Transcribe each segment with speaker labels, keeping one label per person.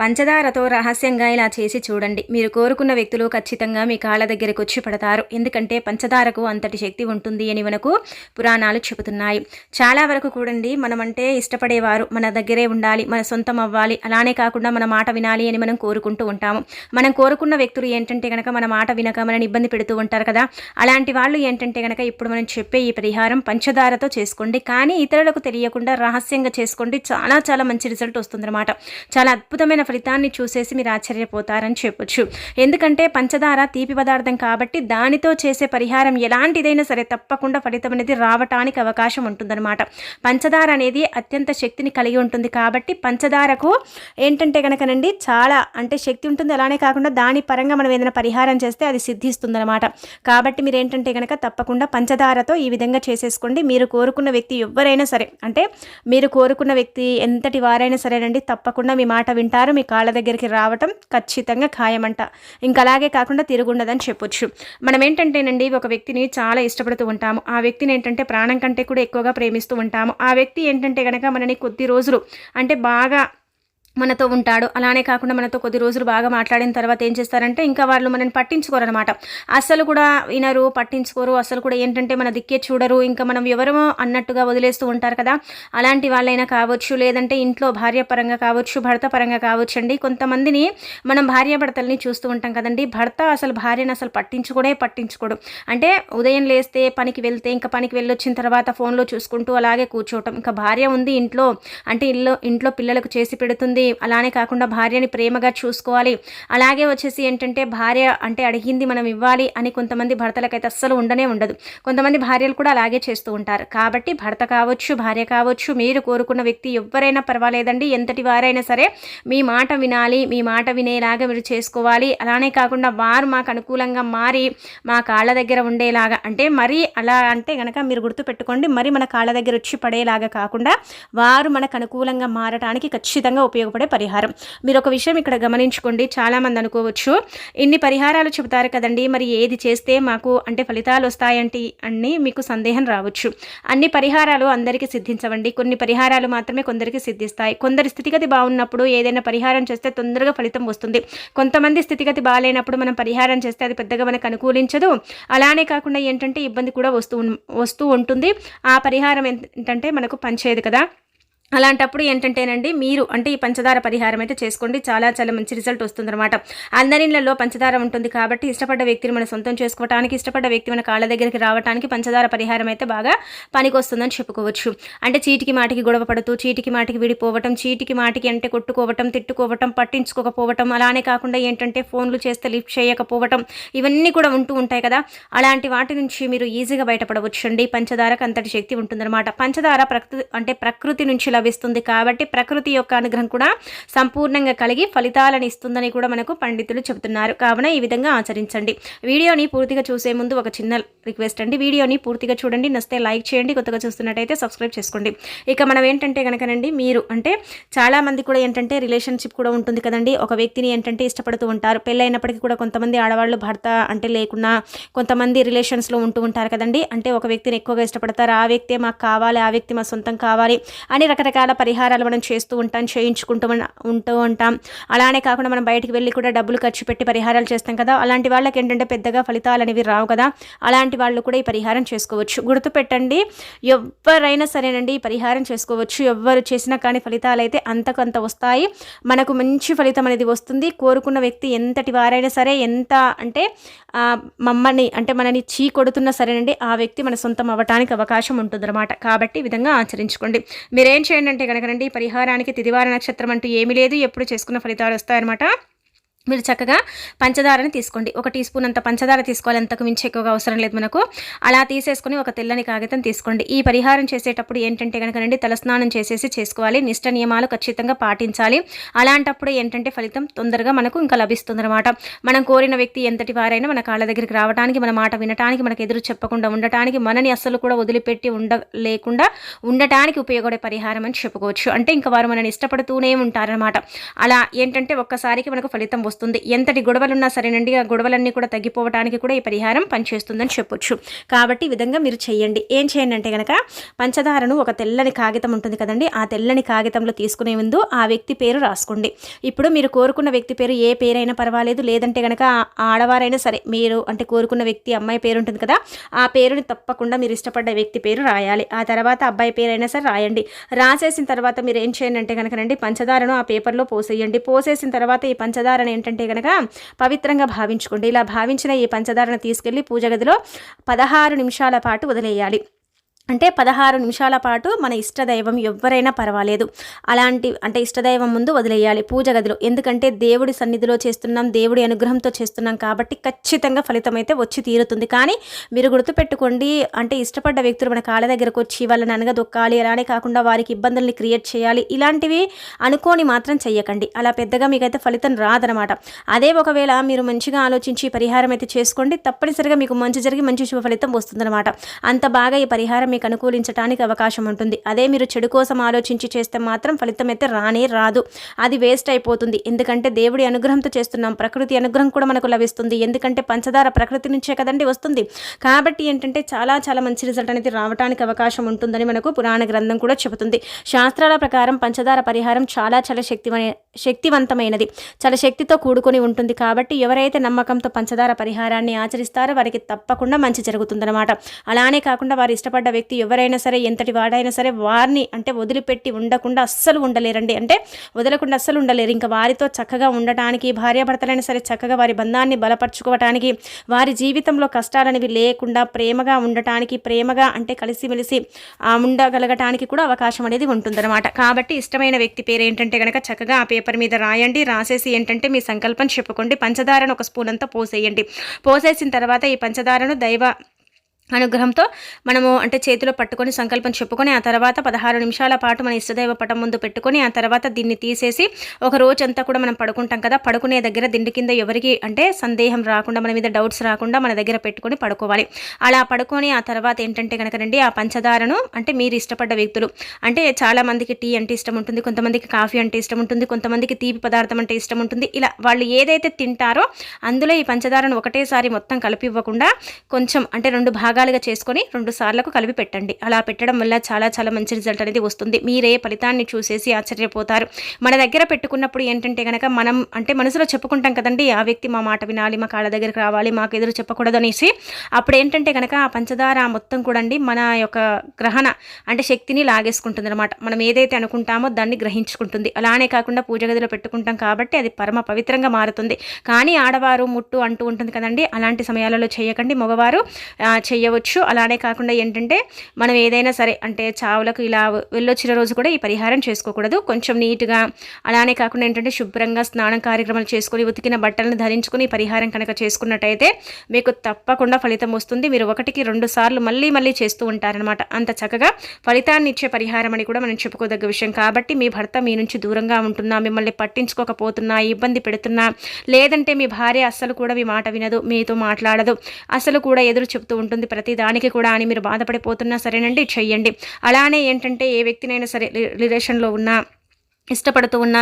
Speaker 1: పంచదారతో రహస్యంగా ఇలా చేసి చూడండి. మీరు కోరుకున్న వ్యక్తులు ఖచ్చితంగా మీ కాళ్ళ దగ్గరకు వచ్చి పడతారు. ఎందుకంటే పంచదారకు అంతటి శక్తి ఉంటుంది అని మనకు పురాణాలు చెబుతున్నాయి. చాలా వరకు కూడండి మనమంటే ఇష్టపడేవారు మన దగ్గరే ఉండాలి మన సొంతం అవ్వాలి. అలానే కాకుండా మన మాట వినాలి అని మనం కోరుకుంటూ ఉంటాము. మనం కోరుకున్న వ్యక్తులు ఏంటంటే కనుక మన మాట వినక మనని ఇబ్బంది పెడుతూ ఉంటారు కదా. అలాంటి వాళ్ళు ఏంటంటే కనుక ఇప్పుడు మనం చెప్పే ఈ పరిహారం పంచదారతో చేసుకోండి. కానీ ఇతరులకు తెలియకుండా రహస్యంగా చేసుకోండి. చాలా చాలా మంచి రిజల్ట్ వస్తుందన్నమాట. చాలా అద్భుతమైన ఫలితాన్ని చూసేసి మీరు ఆశ్చర్యపోతారని చెప్పొచ్చు. ఎందుకంటే పంచదార తీపి పదార్థం కాబట్టి దానితో చేసే పరిహారం ఎలాంటిదైనా సరే తప్పకుండా ఫలితం అనేది రావటానికి అవకాశం ఉంటుందన్నమాట. పంచదార అనేది అత్యంత శక్తిని కలిగి ఉంటుంది కాబట్టి పంచదారకు ఏంటంటే కనుకనండి చాలా అంటే శక్తి ఉంటుంది. అలానే కాకుండా దాని పరంగా మనం ఏదైనా పరిహారం చేస్తే అది సిద్ధిస్తుందన్నమాట. కాబట్టి మీరు ఏంటంటే కనుక తప్పకుండా పంచదారతో ఈ విధంగా చేసేసుకోండి. మీరు కోరుకున్న వ్యక్తి ఎవరైనా సరే అంటే మీరు కోరుకున్న వ్యక్తి ఎంతటి వారైనా సరేనండి తప్పకుండా మీ మాట వింటారు. మీ కాళ్ళ దగ్గరికి రావటం ఖచ్చితంగా ఖాయమంట. ఇంకా అలాగే కాకుండా తిరుగుండదని చెప్పొచ్చు. మనం ఏంటంటేనండి ఒక వ్యక్తిని చాలా ఇష్టపడుతూ ఉంటాము. ఆ వ్యక్తిని ఏంటంటే ప్రాణం కంటే కూడా ఎక్కువగా ప్రేమిస్తూ ఉంటాము. ఆ వ్యక్తి ఏంటంటే కనుక మనని కొద్ది రోజులు అంటే బాగా మనతో ఉంటాడు. అలానే కాకుండా మనతో కొద్ది రోజులు బాగా మాట్లాడిన తర్వాత ఏం చేస్తారంటే ఇంకా వాళ్ళు మనల్ని పట్టించుకోరు అనమాట అస్సలు కూడా వినరు పట్టించుకోరు. అసలు కూడా ఏంటంటే మన దిక్కే చూడరు. ఇంకా మనం ఎవరమో అన్నట్టుగా వదిలేస్తూ ఉంటారు కదా. అలాంటి వాళ్ళైనా కావచ్చు లేదంటే ఇంట్లో భార్య పరంగా కావచ్చు భర్త పరంగా కావచ్చు అండి కొంతమందిని మనం భార్య భర్తల్ని చూస్తూ ఉంటాం కదండి. భర్త అసలు భార్యను అసలు పట్టించుకోడే పట్టించుకోడు. అంటే ఉదయం లేస్తే పనికి వెళ్తే ఇంకా పనికి వెళ్ళొచ్చిన తర్వాత ఫోన్లో చూసుకుంటూ అలాగే కూర్చోవటం. ఇంకా భార్య ఉంది ఇంట్లో అంటే ఇల్లు ఇంట్లో పిల్లలకు చేసి పెడుతుంది అలానే కాకుండా భార్యని ప్రేమగా చూసుకోవాలి. అలాగే వచ్చేసి ఏంటంటే భార్య అంటే అడిగింది మనం ఇవ్వాలి అని కొంతమంది భర్తలకైతే అస్సలు ఉండనే ఉండదు. కొంతమంది భార్యలు కూడా అలాగే చేస్తూ ఉంటారు. కాబట్టి భర్త కావచ్చు భార్య కావచ్చు మీరు కోరుకున్న వ్యక్తి ఎవరైనా పర్వాలేదండి. ఎంతటి వారైనా సరే మీ మాట వినాలి మీ మాట వినేలాగా మీరు చేసుకోవాలి. అలానే కాకుండా వారు మాకు అనుకూలంగా మారి మా కాళ్ళ దగ్గర ఉండేలాగా అంటే మరీ అలా అంటే కనుక మీరు గుర్తుపెట్టుకోండి మరి మన కాళ్ళ దగ్గర వచ్చి పడేలాగా కాకుండా వారు మనకు అనుకూలంగా మారటానికి ఖచ్చితంగా కూడా పరిహారం. మీరు ఒక విషయం ఇక్కడ గమనించుకోండి చాలామంది అనుకోవచ్చు ఇన్ని పరిహారాలు చెబుతారు కదండి మరి ఏది చేస్తే మాకు అంటే ఫలితాలు వస్తాయంటే? అని మీకు సందేహం రావచ్చు. అన్ని పరిహారాలు అందరికీ సిద్ధించవండి. కొన్ని పరిహారాలు మాత్రమే కొందరికి సిద్ధిస్తాయి. కొందరి స్థితిగతి బాగున్నప్పుడు ఏదైనా పరిహారం చేస్తే తొందరగా ఫలితం వస్తుంది. కొంతమంది స్థితిగతి బాగాలేనప్పుడు మనం పరిహారం చేస్తే అది పెద్దగా మనకు అనుకూలించదు. అలానే కాకుండా ఏంటంటే ఇబ్బంది కూడా వస్తూ వస్తూ ఉంటుంది. ఆ పరిహారం ఏంటంటే మనకు పనిచేయదు కదా. అలాంటప్పుడు ఏంటంటేనండి మీరు అంటే ఈ పంచదార పరిహారం అయితే చేసుకోండి. చాలా చాలా మంచి రిజల్ట్ వస్తుందన్నమాట. అందరిళ్ళలో పంచదార ఉంటుంది కాబట్టి ఇష్టపడ్డ వ్యక్తిని మన సొంతం చేసుకోవడానికి ఇష్టపడ్డ వ్యక్తి మన కాళ్ళ దగ్గరికి రావడానికి పంచదార పరిహారం అయితే బాగా పనికొస్తుందని చెప్పుకోవచ్చు. అంటే చీటికి మాటికి గొడవ పడుతూ చీటికి మాటికి విడిపోవటం చీటికి మాటికి అంటే కొట్టుకోవటం తిట్టుకోవటం పట్టించుకోకపోవటం అలానే కాకుండా ఏంటంటే ఫోన్లు చేస్తే లిఫ్ట్ చేయకపోవటం ఇవన్నీ కూడా ఉంటూ ఉంటాయి కదా. అలాంటి వాటి నుంచి మీరు ఈజీగా బయటపడవచ్చు అండి పంచదారకు అంతటి శక్తి ఉంటుందన్నమాట. పంచదార ప్రకృతి అంటే ప్రకృతి నుంచి లభిస్తుంది కాబట్టి ప్రకృతి యొక్క అనుగ్రహం కూడా సంపూర్ణంగా కలిగి ఫలితాలను ఇస్తుందని కూడా మనకు పండితులు చెబుతున్నారు. కావున ఈ విధంగా ఆచరించండి. వీడియోని పూర్తిగా చూసే ముందు ఒక చిన్న రిక్వెస్ట్ అండి. వీడియోని పూర్తిగా చూడండి. నస్తే లైక్ చేయండి. కొత్తగా చూస్తున్నట్టయితే సబ్స్క్రైబ్ చేసుకోండి. ఇక మనం ఏంటంటే కనుకనండి మీరు అంటే చాలామంది కూడా ఏంటంటే రిలేషన్షిప్ కూడా ఉంటుంది కదండి. ఒక వ్యక్తిని ఏంటంటే ఇష్టపడుతూ ఉంటారు. పెళ్ళైనప్పటికీ కూడా కొంతమంది ఆడవాళ్ళు భర్త అంటే లేకున్నా కొంతమంది రిలేషన్స్లో ఉంటూ ఉంటారు కదండి. అంటే ఒక వ్యక్తిని ఎక్కువగా ఇష్టపడతారు. ఆ వ్యక్తే మాకు కావాలి ఆ వ్యక్తి మా సొంతం కావాలి అని రకరకాల రకరకాల పరిహారాలు మనం చేస్తూ ఉంటాం చేయించుకుంటూ ఉంటూ ఉంటాం. అలానే కాకుండా మనం బయటికి వెళ్ళి కూడా డబ్బులు ఖర్చు పెట్టి పరిహారాలు చేస్తాం కదా. అలాంటి వాళ్ళకి ఏంటంటే పెద్దగా ఫలితాలు అనేవి రావు కదా. అలాంటి వాళ్ళు కూడా ఈ పరిహారం చేసుకోవచ్చు. గుర్తుపెట్టండి ఎవరైనా సరేనండి ఈ పరిహారం చేసుకోవచ్చు. ఎవరు చేసినా కానీ ఫలితాలు అయితే అంతకంత వస్తాయి. మనకు మంచి ఫలితం అనేది వస్తుంది. కోరుకున్న వ్యక్తి ఎంతటి వారైనా సరే ఎంత అంటే మమ్మల్ని అంటే మనని చీ కొడుతున్నా సరేనండి ఆ వ్యక్తి మన సొంతం అవ్వటానికి అవకాశం ఉంటుందన్నమాట. కాబట్టి ఈ విధంగా ఆచరించుకోండి. మీరేం చేయండి అంటే కనుకనండి పరిహారానికి తిదివార నక్షత్రం అంటూ ఏమీ లేదు ఎప్పుడు చేసుకున్న ఫలితాలు వస్తాయన్నమాట. మీరు చక్కగా పంచదారని తీసుకోండి. ఒక టీ స్పూన్ అంత పంచదార తీసుకోవాలి. అంతకు మించి ఎక్కువగా అవసరం లేదు మనకు. అలా తీసేసుకొని ఒక తెల్లని కాగితం తీసుకోండి. ఈ పరిహారం చేసేటప్పుడు ఏంటంటే కనుకనండి తలస్నానం చేసేసి చేసుకోవాలి. నిష్ట నియమాలు ఖచ్చితంగా పాటించాలి. అలాంటప్పుడు ఏంటంటే ఫలితం తొందరగా మనకు ఇంకా లభిస్తుందన్నమాట. మనం కోరిన వ్యక్తి ఎంతటి వారైనా మన కాళ్ళ దగ్గరికి రావడానికి మన మాట వినటానికి మనకు ఎదురు చెప్పకుండా ఉండటానికి మనని అస్సలు కూడా వదిలిపెట్టి ఉండ లేకుండా ఉండటానికి ఉపయోగపడే పరిహారం అని చెప్పుకోవచ్చు. అంటే ఇంకా వారు మనని ఇష్టపడుతూనే ఉంటారనమాట అలా ఏంటంటే ఒక్కసారికి మనకు ఫలితం వస్తుంది. వస్తుంది. ఎంతటి గొడవలున్నా సరేనండి ఆ గొడవలన్నీ కూడా తగ్గిపోవడానికి కూడా ఈ పరిహారం పనిచేస్తుందని చెప్పొచ్చు. కాబట్టి ఈ విధంగా మీరు చేయండి ఏం చేయండి అంటే కనుక పంచదారను ఒక తెల్లని కాగితం ఉంటుంది కదండి ఆ తెల్లని కాగితంలో తీసుకునే ముందు ఆ వ్యక్తి పేరు రాసుకోండి. ఇప్పుడు మీరు కోరుకున్న వ్యక్తి పేరు ఏ పేరైనా పర్వాలేదు లేదంటే కనుక ఆడవారైనా సరే మీరు అంటే కోరుకున్న వ్యక్తి అమ్మాయి పేరు ఉంటుంది కదా ఆ పేరుని తప్పకుండా మీరు ఇష్టపడ్డ వ్యక్తి పేరు రాయాలి. ఆ తర్వాత అబ్బాయి పేరైనా సరే రాయండి. రాసేసిన తర్వాత మీరు ఏం చేయండి అంటే కనుక పంచదారను ఆ పేపర్లో పోసేయండి. పోసేసిన తర్వాత ఈ పంచదారను ఏంటంటే కనుక పవిత్రంగా భావించుకోండి. ఇలా భావించిన ఈ పంచదారను తీసుకెళ్ళి పూజ గదిలో పదహారు నిమిషాల పాటు వదిలేయాలి. అంటే పదహారు నిమిషాల పాటు మన ఇష్టదైవం ఎవరైనా పర్వాలేదు. అలాంటి అంటే ఇష్టదైవం ముందు వదిలేయాలి పూజ గదిలో. ఎందుకంటే దేవుడి సన్నిధిలో చేస్తున్నాం దేవుడి అనుగ్రహంతో చేస్తున్నాం కాబట్టి ఖచ్చితంగా ఫలితం అయితే వచ్చి తీరుతుంది. కానీ మీరు గుర్తుపెట్టుకోండి అంటే ఇష్టపడ్డ వ్యక్తులు మన కాళ్ళ దగ్గరకు వచ్చి వాళ్ళని అనగదొక్కాలి అలానే కాకుండా వారికి ఇబ్బందుల్ని క్రియేట్ చేయాలి ఇలాంటివి అనుకోని మాత్రం చెయ్యకండి. అలా పెద్దగా మీకైతే ఫలితం రాదనమాట. అదే ఒకవేళ మీరు మంచిగా ఆలోచించి పరిహారం అయితే చేసుకోండి తప్పనిసరిగా మీకు మంచి జరిగి మంచి శుభ ఫలితం వస్తుందన్నమాట అంత బాగా ఈ పరిహారం మీకు అనుకూలించడానికి అవకాశం ఉంటుంది అదే మీరు చెడు కోసం ఆలోచించి చేస్తే మాత్రం ఫలితం అయితే రానే రాదు. అది వేస్ట్ అయిపోతుంది. ఎందుకంటే దేవుడి అనుగ్రహంతో చేస్తున్నాం. ప్రకృతి అనుగ్రహం కూడా మనకు లభిస్తుంది. ఎందుకంటే పంచదార ప్రకృతి నుంచే కదండి వస్తుంది. కాబట్టి ఏంటంటే చాలా చాలా మంచి రిజల్ట్ అనేది రావడానికి అవకాశం ఉంటుందని మనకు పురాణ గ్రంథం కూడా చెబుతుంది. శాస్త్రాల ప్రకారం పంచదార పరిహారం చాలా చాలా శక్తిమైన శక్తివంతమైనది. చాలా శక్తితో కూడుకొని ఉంటుంది. కాబట్టి ఎవరైతే నమ్మకంతో పంచదార పరిహారాన్ని ఆచరిస్తారో వారికి తప్పకుండా మంచి జరుగుతుందన్నమాట. అలానే కాకుండా వారు ఇష్టపడ్డ వ్యక్తి వ్యక్తి ఎవరైనా సరే ఎంతటి వాడైనా సరే వారిని అంటే వదిలిపెట్టి ఉండకుండా అస్సలు ఉండలేరండి. అంటే వదలకుండా అస్సలు ఉండలేరు. ఇంకా వారితో చక్కగా ఉండటానికి భార్యాభర్తలైనా సరే చక్కగా వారి బంధాన్ని బలపరుచుకోవటానికి వారి జీవితంలో కష్టాలనేవి లేకుండా ప్రేమగా ఉండటానికి ప్రేమగా అంటే కలిసిమెలిసి ఉండగలగటానికి కూడా అవకాశం అనేది ఉంటుందన్నమాట. కాబట్టి ఇష్టమైన వ్యక్తి పేరు ఏంటంటే కనుక చక్కగా ఆ పేపర్ మీద రాయండి. రాసేసి ఏంటంటే మీ సంకల్పం చెప్పుకోండి. పంచదారను ఒక స్పూన్ అంతా పోసేయండి. పోసేసిన తర్వాత ఈ పంచదారను దైవ అనుగ్రహంతో మనము అంటే చేతిలో పట్టుకొని సంకల్పం చెప్పుకొని ఆ తర్వాత పదహారు నిమిషాల పాటు మన ఇష్టదైవ పటం ముందు పెట్టుకొని ఆ తర్వాత దీన్ని తీసేసి ఒక రోజంతా కూడా మనం పడుకుంటాం కదా పడుకునే దగ్గర దిండి కింద ఎవరికి అంటే సందేహం రాకుండా మన మీద డౌట్స్ రాకుండా మన దగ్గర పెట్టుకొని పడుకోవాలి. అలా పడుకొని ఆ తర్వాత ఏంటంటే కనుక రండి ఆ పంచదారను అంటే మీరు ఇష్టపడ్డ వ్యక్తులు అంటే చాలామందికి టీ అంటే ఇష్టం ఉంటుంది కొంతమందికి కాఫీ అంటే ఇష్టం ఉంటుంది కొంతమందికి తీపి పదార్థం అంటే ఇష్టం ఉంటుంది. ఇలా వాళ్ళు ఏదైతే తింటారో అందులో ఈ పంచదారను ఒకటేసారి మొత్తం కలిపి ఇవ్వకుండా కొంచెం అంటే రెండు భాగాలు భాగాలుగా చేసుకొని రెండు సార్లకు కలిపి పెట్టండి. అలా పెట్టడం వల్ల చాలా చాలా మంచి రిజల్ట్ అనేది వస్తుంది. మీరే ఫలితాన్ని చూసేసి ఆశ్చర్యపోతారు. మన దగ్గర పెట్టుకున్నప్పుడు ఏంటంటే కనుక మనం అంటే మనసులో చెప్పుకుంటాం కదండి ఆ వ్యక్తి మా మాట వినాలి మా కాళ్ళ దగ్గరికి రావాలి మాకు ఎదురు చెప్పకూడదు అనేసి. అప్పుడు ఏంటంటే కనుక ఆ పంచదార మొత్తం కూడా మన యొక్క గ్రహణ అంటే శక్తిని లాగేసుకుంటుంది అనమాట మనం ఏదైతే అనుకుంటామో దాన్ని గ్రహించుకుంటుంది. అలానే కాకుండా పూజ గదిలో పెట్టుకుంటాం కాబట్టి అది పరమ పవిత్రంగా మారుతుంది. కానీ ఆడవారు ముట్టు అంటూ ఉంటుంది కదండి అలాంటి సమయాలలో చేయకండి. మగవారు చెయ్య చేయవచ్చు. అలానే కాకుండా ఏంటంటే మనం ఏదైనా సరే అంటే చావులకు ఇలా వెళ్ళొచ్చిన రోజు కూడా ఈ పరిహారం చేసుకోకూడదు. కొంచెం నీట్గా అలానే కాకుండా ఏంటంటే శుభ్రంగా స్నానం కార్యక్రమాలు చేసుకొని ఉతికిన బట్టలను ధరించుకుని పరిహారం కనుక చేసుకున్నట్టయితే మీకు తప్పకుండా ఫలితం వస్తుంది. మీరు ఒకటికి రెండు సార్లు మళ్ళీ మళ్ళీ చేస్తూ ఉంటారనమాట అంత చక్కగా ఫలితాన్ని ఇచ్చే పరిహారం అని కూడా మనం చెప్పుకోదగ్గ విషయం. కాబట్టి మీ భర్త మీ నుంచి దూరంగా ఉంటున్నా మిమ్మల్ని పట్టించుకోకపోతున్నా ఇబ్బంది పెడుతున్నా లేదంటే మీ భార్య అస్సలు కూడా మీ మాట వినదు మీతో మాట్లాడదు అసలు కూడా ఎదురు చెప్తూ ఉంటుంది. ప్రతి దానికి కూడా అని మీరు బాధపడిపోతున్నా సరేనండి చెయ్యండి. అలానే ఏంటంటే ఏ వ్యక్తినైనా సరే రిలేషన్లో ఉన్నా ఇష్టపడుతూ ఉన్న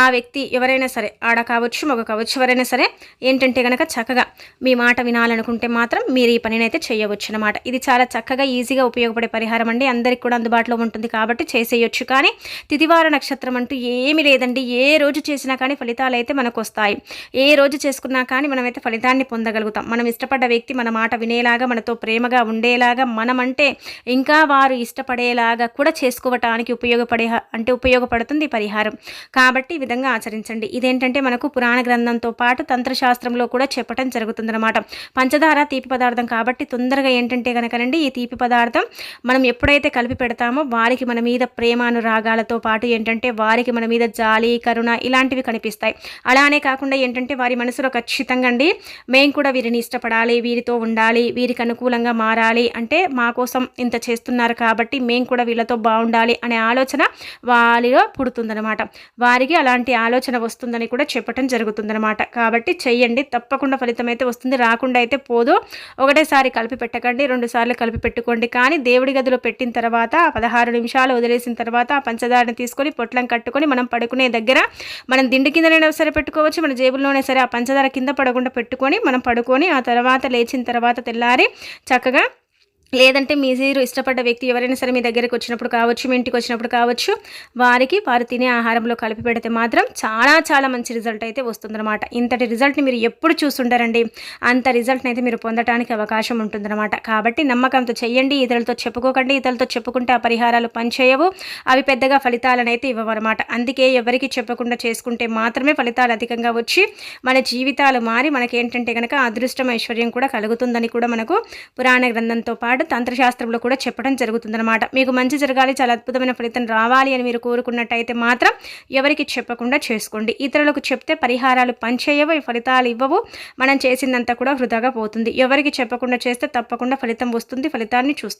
Speaker 1: ఆ వ్యక్తి ఎవరైనా సరే ఆడ కావచ్చు మగ కావచ్చు ఎవరైనా సరే ఏంటంటే కనుక చక్కగా మీ మాట వినాలనుకుంటే మాత్రం మీరు ఈ పనినైతే చేయవచ్చు అనమాట ఇది చాలా చక్కగా ఈజీగా ఉపయోగపడే పరిహారం అండి. అందరికి కూడా అందుబాటులో ఉంటుంది కాబట్టి చేసేయొచ్చు. కానీ తిదివార నక్షత్రం అంటూ ఏమీ లేదండి. ఏ రోజు చేసినా కానీ ఫలితాలు అయితే మనకు వస్తాయి. ఏ రోజు చేసుకున్నా కానీ మనమైతే ఫలితాన్ని పొందగలుగుతాం. మనం ఇష్టపడ్డ వ్యక్తి మన మాట వినేలాగా మనతో ప్రేమగా ఉండేలాగా మనమంటే ఇంకా వారు ఇష్టపడేలాగా కూడా చేసుకోవటానికి ఉపయోగపడే అంటే ఉపయోగపడుతుంది పరిహారం. కాబట్టి ఈ విధంగా ఆచరించండి. ఇదేంటంటే మనకు పురాణ గ్రంథంతో పాటు తంత్రశాస్త్రంలో కూడా చెప్పడం జరుగుతుందన్నమాట. పంచదార తీపి పదార్థం కాబట్టి తొందరగా ఏంటంటే కనుకనండి ఈ తీపి పదార్థం మనం ఎప్పుడైతే కలిపి పెడతామో వారికి మన మీద ప్రేమానురాగాలతో పాటు ఏంటంటే వారికి మన మీద జాలి కరుణ ఇలాంటివి కనిపిస్తాయి. అలానే కాకుండా ఏంటంటే వారి మనసులో ఖచ్చితంగా అండి మేము కూడా వీరిని ఇష్టపడాలి వీరితో ఉండాలి వీరికి అనుకూలంగా మారాలి. అంటే మా కోసం ఇంత చేస్తున్నారు కాబట్టి మేము కూడా వీళ్ళతో బాగుండాలి అనే ఆలోచన వారిలో పుడుతుంది. వస్తుందన్నమాట. వారికి అలాంటి ఆలోచన వస్తుందని కూడా చెప్పటం జరుగుతుందన్నమాట. కాబట్టి చెయ్యండి తప్పకుండా ఫలితం అయితే వస్తుంది. రాకుండా అయితే పోదు. ఒకటేసారి కలిపి పెట్టకండి రెండుసార్లు కలిపి పెట్టుకోండి. కానీ దేవుడి గదిలో పెట్టిన తర్వాత పదహారు నిమిషాలు వదిలేసిన తర్వాత ఆ పంచదారని తీసుకొని పొట్లం కట్టుకొని మనం పడుకునే దగ్గర మనం దిండు కిందనైనా సరే పెట్టుకోవచ్చు. మన జేబుల్లోనే సరే ఆ పంచదార కింద పడకుండా పెట్టుకొని మనం పడుకొని ఆ తర్వాత లేచిన తర్వాత తెల్లారి చక్కగా లేదంటే మీరు ఇష్టపడ్డ వ్యక్తి ఎవరైనా సరే మీ దగ్గరికి వచ్చినప్పుడు కావచ్చు మీ ఇంటికి వచ్చినప్పుడు కావచ్చు వారికి వారు తినే ఆహారంలో కలిపి పెడితే మాత్రం చాలా చాలా మంచి రిజల్ట్ అయితే వస్తుందన్నమాట. ఇంతటి రిజల్ట్ని మీరు ఎప్పుడు చూస్తుంటారండి అంత రిజల్ట్ని అయితే మీరు పొందడానికి అవకాశం ఉంటుందన్నమాట. కాబట్టి నమ్మకంతో చేయండి ఇతరులతో చెప్పుకోకండి ఇతరులతో చెప్పుకుంటే ఆ పరిహారాలు పనిచేయవు అవి పెద్దగా ఫలితాలను అయితే ఇవ్వవన్నమాట. అందుకే ఎవరికి చెప్పకుండా చేసుకుంటే మాత్రమే ఫలితాలు అధికంగా వచ్చి మన జీవితాలు మారి మనకేంటంటే కనుక అదృష్టం ఐశ్వర్యం కూడా కలుగుతుందని కూడా మనకు పురాణ గ్రంథంతో పాటు పాటు తంత్రశాస్త్రంలో కూడా చెప్పడం జరుగుతుందన్నమాట. మీకు మంచి జరగాలి చాలా అద్భుతమైన ఫలితం రావాలి అని మీరు కోరుకున్నట్టయితే మాత్రం ఎవరికి చెప్పకుండా చేసుకోండి. ఇతరులకు చెప్తే పరిహారాలు పనిచేయవు ఫలితాలు ఇవ్వవు. మనం చేసిందంతా కూడా వృధాగా పోతుంది. ఎవరికి చెప్పకుండా చేస్తే తప్పకుండా ఫలితం వస్తుంది ఫలితాన్ని చూస్తాం.